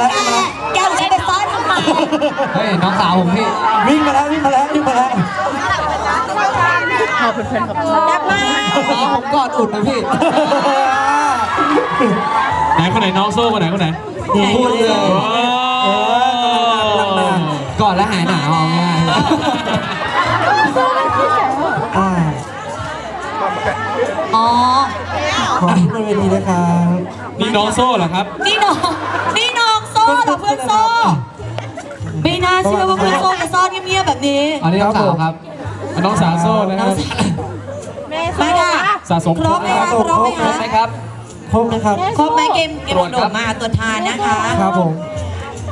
แล้วแกแกเอาฉันไปซ่อนทำไมเฮ้ยน้องสาวผมพี่วิ่งมาแล้ววิ่งมาแล้ววิ่งมาแล้วขอบคุณแป๊บมาน้องผมกอดอุ่นะพี่ไหนคนไหนน้องโซ่คนไหนคนไหนพูดเลยกอดแล้วหายหนาวเอาง่ายอ๋อขอขึ้นบนเวทีนะครับนี่น้องโซ่เหรอครับ นี่น้อง เหรอเพื่อนโซ่ไม่น่าเชื่อว่าเพื่อนโซ่จะซ่อนเงียบๆแบบนี้อันนี้น้องสาวครับน้องสาวโซ่นะครับมาค่ะสะสมครบไหมคะครบไหมครบคะไหมครับครบนะครับครบไหมเกมเกมตรวจโดครัดบมาตัวทานนะคะครับผม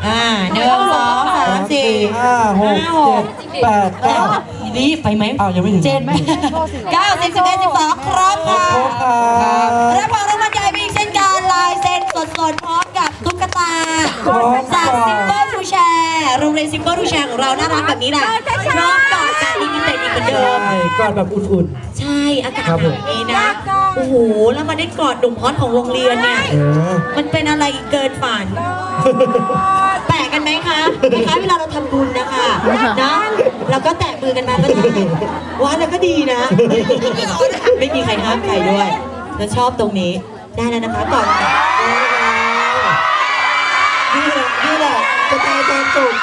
อ่าหนึ่งสองสามสี่ห้าหกเจ็ดแปดเก้ารีบไปไหมอ้าวยังไม่ถึงเจ็ดไหมเก้าสิบสิบเอ็ดสิบสองครบค่ะครบครับรับของรางวัลใหญ่มีอีกเช่นกันลายเซ็นสดๆพร้อมกับตุ๊กตา ครบ จากซิมเ l ิลทูแชร์โรงเรียนซิมเ l ิลทูแชร์ของเราน่ารักแบบนี้แหละพร้อมกับการลิมิเต็ดอีกเหมือนเดิม ใช่ก่อนแบบอุ่น ใช่อากาศครับแบผมบนี้นะโอ้โหแล้วมาได้กอดหนุ่มฮอตของโรงเรียนเนี่ย ๆเออ มันเป็นอะไรเกินฝัน แตะกันไหมคะคล้ายๆเวลาเราทำบุญนะคะนะเราก็แตะมือกันมาก็ได้ว่าแล้วก็ดีนะ ไม่มีใครห้ามใครด้วย แล้วชอบตรงนี้ได้แล้วนะคะก่อนนี่แหละนี่แหละ สไตล์การจุก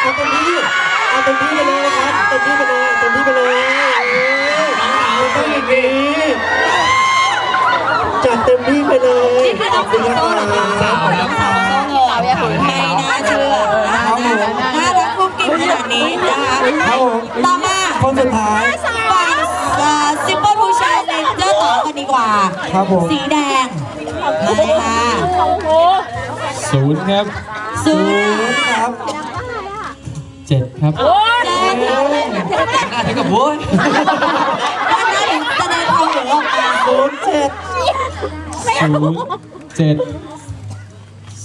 เอาเต็มที่เอาเต็มที่ไปเลยนะครับเต็มที่ไปเลยเต็มที่ไปเลยเออมันต้องอย่างนี้จัดเต็มที่ไปเลยนี่คือน้องสาวโซ่เหรอคะครับน้องสาวโซ่เลยไม่น่าเชื่อน่ารักกุ๊กกิ๊กขนาดนี้นะคะครับผมต่อมาคนสุดท้ายฝั่งซิมเปิลทูแชร์เลนเจอร์ต่อกันดีกว่าครับผมสีแดงมาเลยค่ะ ศูนย์ครับศูศูนย์นย์ครับเจ็ดครับแดงครับหน้าถึงกับโว้ยด้านหน้าถึงแสดงความหลงออกมาศูนย์เจ็ดศูนย์เจ็ด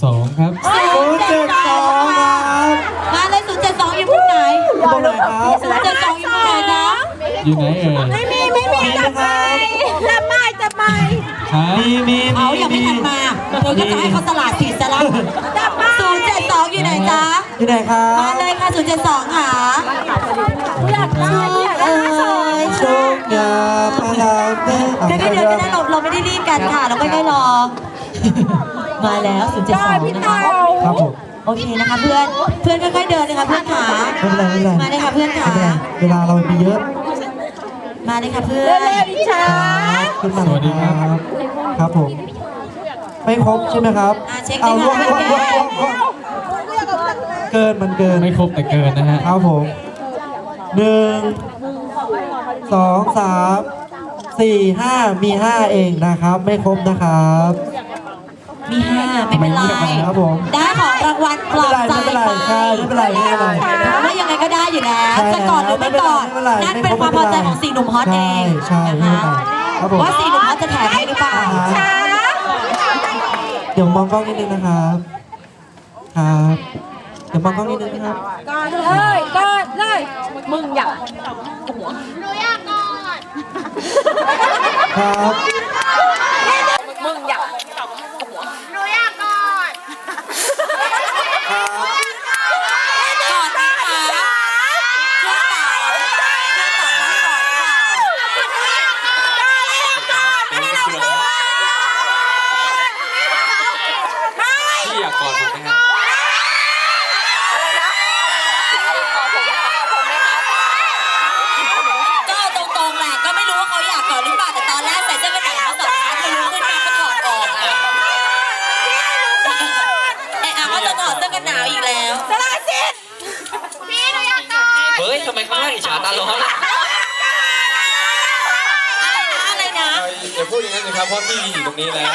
สองครับศูนย์เจ็ดสองครับมาเลยศูนย์เจ็ดสองอยู่มุมไหนตรงไหนครับศูนย์เจ็ดสองอยู่มุมไหนคะอยู่ไหนเอ่ย ครับมีมีเอายังไม่ทันมาเธอก็จะให้เขาสลัดผิดซะแล้วศูนย์เจ็ดสองอยู่ไหนจ๊ะที่ไหนครัมาบเลยค่ะศูนย์เจ็ดสองค่ะอยากได้เอ้ยโชคยาพาราเต้ก็ได้เดินก็ได้เราเราไม่ได้รีบกันค่ะเราค่อยๆรอมาแล้วศูนย์เจ็ดสองนะคะครับผมโอเคนะคะเพื่อนเพื่อนค่อยๆเดินเลยค่ะเพื่อนขาไม่เป็นไรไม่เป็นไรมาเลยค่ะเพื่อนขาไม่เป็นไรเวลาเรามีเยอะ มาเลยค่ะเพื่อนครับขึ้นมาเลยครับ ครับผม ไม่ครบใช่ไหมครับ อะเช็คเอาเลยล่วงค่ะล่วงล่วงล่วงล่วงเกินมันเกิน ไม่ครบแต่เกินนะฮะ ครับผมหนึ่งสองสามสี่ห้ามีห้าเองนะครับ ไม่ครบนะครับ มีห้าไม่เป็นไร ครับผม ได้ของรางวัลปลอบใจไม่เป็นไรไปใช่ไม่เป็นไรไม่เป็นไรไม่ยังไงก็ได้อยู่แล้วใช่จะกอดหรือไม่กอดไม่เป็นไรนั่นไม่เป็นเป็นไรความพอใจของสี่หนุ่มฮอตเองใช่ใช่นะคะไม่เป็นไรครับผม ว่าสี่หนุ่มฮอตจะแถมให้หรือเปล่าอ่าฮะเดี๋ยวมองกล้องนิดนึงนะครับ ครับเดี๋ยวมองกล้องนิดนึงนะครับกอดเลยกอดเลย มึงอยากครับ มึงอยาก กอดไหมคะเพื่อนเต๋าเพื่อนเต๋าต้องกอดค่ะ พี่อยากกอดผมไหมครับก็เอาตรงๆแหละก็ไม่รู้ว่าเขาอยากกอดหรือเปล่าแต่ตอนแรกใส่เสื้อกันหนาวสองชั้นพอลุกขึ้นมาก็ถอดออกอะไอ้อาก็จะถอดเสื้อกันหนาวอีกแล้วสลาสิทธิ์เฮ้ยทำไมข้างล่างอิจฉาตาร้อนะอะไรนะ อย่าพูดอย่างนั้นสิครับเพราะพี่อยู่ตรงนี้แล้ว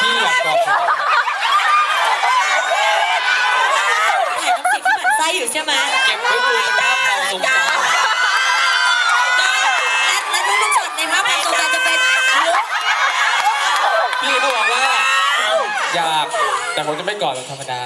พี่อยากกอดผม ถ่ายน้ำสิที่หมันไส้อยู่ใช่ไหม เก็บไว้ดูนะครับความทรงจำ และและทุกๆช็อตในภาพความทรงจำจะเป็นลุก พี่ก็บอกว่า อยาก แต่ผมจะไม่กอดแบบธรรมดา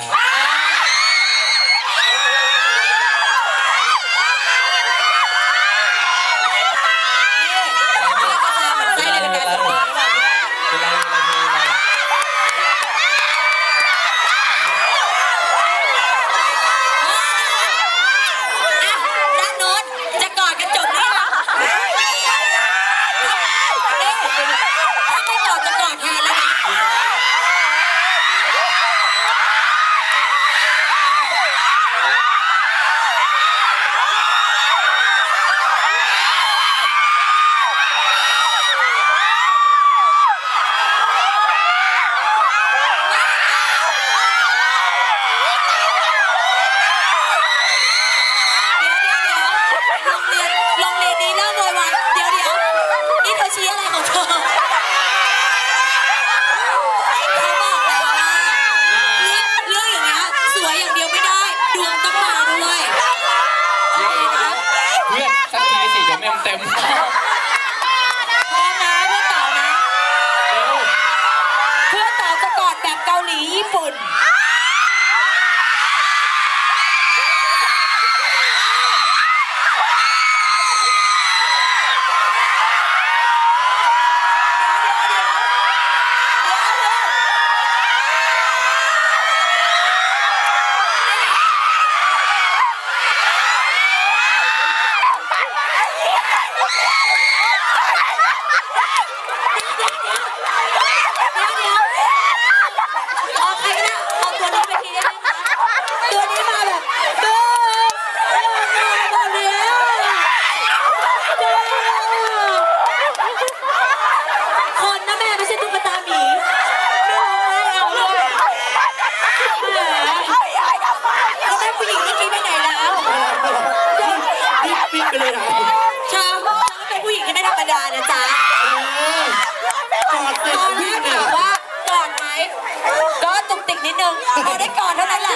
them.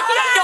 no.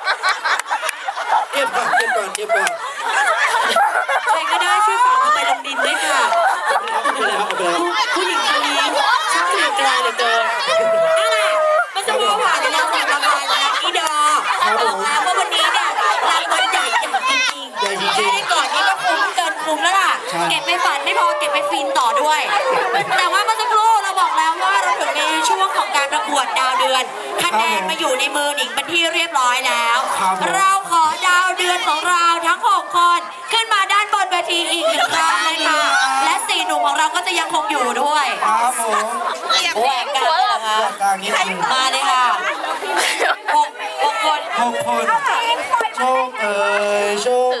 คุ้มเกินคุ้มแล้วล่ะ ใช่ เก็บไปฝันไม่พอเก็บไปฟินต่อด้วย แต่ว่าเมื่อสักครู่เราบอกแล้วว่าเราถึงในช่วงของการประกวดดาวเดือนคะแนนมาอยู่ในมือหนิงเป็นที่เรียบร้อยแล้ว ครับผม เราขอดาวเดือนของเราทั้ง6คนขึ้นมาด้านบนเวทีอีกหนึ่งครั้งเลยค่ะ และสี่หนุ่มของเราก็จะยังคงอยู่ด้วยครับผมโอ้ยกลางเลยเหรอคะกลางนิดนึงมาเลยค่ะหกหกคน หกคนโชคเอ่ยโชค